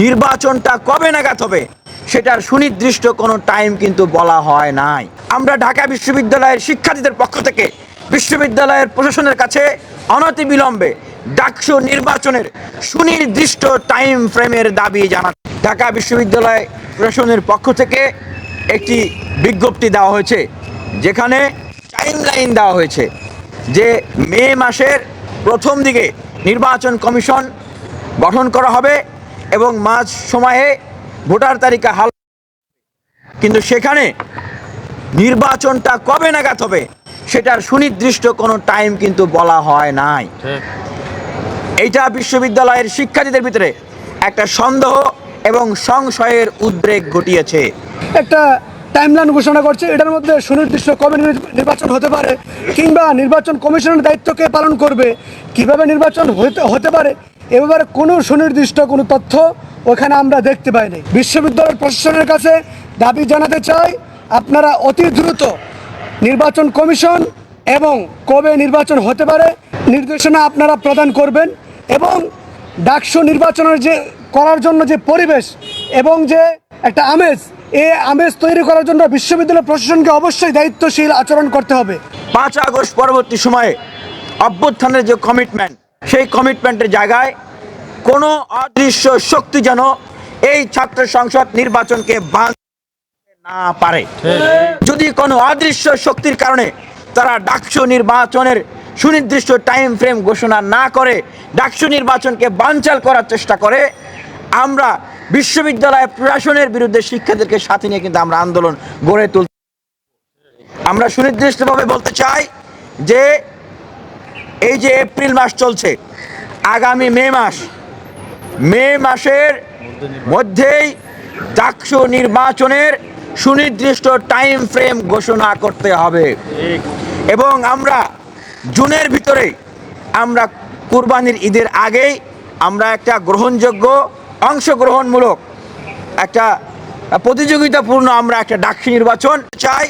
নির্বাচনটা কবে নাগাদ হবে সেটার সুনির্দিষ্ট কোনো টাইম কিন্তু বলা হয় নাই। আমরা ঢাকা বিশ্ববিদ্যালয়ের শিক্ষার্থীদের পক্ষ থেকে বিশ্ববিদ্যালয়ের প্রশাসনের কাছে অনতিবিলম্বে ডাকসু নির্বাচনের সুনির্দিষ্ট টাইম ফ্রেমের দাবি জানা ঢাকা বিশ্ববিদ্যালয় প্রশাসনের পক্ষ থেকে একটি বিজ্ঞপ্তি দেওয়া হয়েছে, যেখানে টাইম লাইন দেওয়া হয়েছে যে মে মাসের প্রথম দিকে নির্বাচন কমিশন গঠন করা হবে। এবং মাঝ সময়ে ভোটার তালিকা হাল কিন্তু সেখানে নির্বাচনটা কবে নাগাদ হবে সেটার সুনির্দিষ্ট কোনো টাইম কিন্তু বলা হয় নাই। এইটা বিশ্ববিদ্যালয়ের শিক্ষার্থীদের ভিতরে একটা সন্দেহ এবং সংশয়ের উদ্রেক ঘটিয়েছে। একটা টাইমলাইন ঘোষণা করছে এটার মধ্যে সুনির্দিষ্ট কবে নির্বাচন হতে পারে কিংবা নির্বাচন কমিশনের দায়িত্ব কে পালন করবে কীভাবে নির্বাচন হতে পারে এ ব্যাপারে কোনো সুনির্দিষ্ট কোনো তথ্য ওখানে আমরা দেখতে পাইনি। বিশ্ববিদ্যালয় প্রশাসনের কাছে দাবি জানাতে চাই, আপনারা অতি দ্রুত নির্বাচন কমিশন এবং কবে নির্বাচন হতে পারে নির্দেশনা আপনারা প্রদান করবেন এবং ডাকসু নির্বাচনের যে করার জন্য যে পরিবেশ এবং যে একটা আমেজ এই আমেজ তৈরি করার জন্য বিশ্ববিদ্যালয় প্রশাসনকে অবশ্যই দায়িত্বশীল আচরণ করতে হবে। পাঁচ আগস্ট পরবর্তী সময়ে অভ্যুত্থানের যে কমিটমেন্ট সেই কমিটমেন্টের জায়গায় কোনো অদৃশ্য শক্তি যেন এই ছাত্র সংসদ নির্বাচনকে না পারে। যদি কোনো অদৃশ্য শক্তির কারণে তারা ডাকসু নির্বাচনের সুনির্দিষ্ট টাইম ফ্রেম ঘোষণা না করে, ডাকসু নির্বাচনকে বানচাল করার চেষ্টা করে, আমরা বিশ্ববিদ্যালয় প্রশাসনের বিরুদ্ধে শিক্ষার্থীদেরকে সাথে নিয়ে কিন্তু আমরা আন্দোলন গড়ে তুল আমরা সুনির্দিষ্টভাবে বলতে চাই যে এই যে এপ্রিল মাস চলছে, আগামী মে মাস, মে মাসের মধ্যেই ডাকসু নির্বাচনের সুনির্দিষ্ট টাইম ফ্রেম ঘোষণা করতে হবে। এবং আমরা জুনের ভিতরে আমরা কুরবানির ঈদের আগেই আমরা একটা গ্রহণযোগ্য, অংশগ্রহণমূলক একটা প্রতিযোগিতাপূর্ণ আমরা একটা ডাকসু নির্বাচন চাই।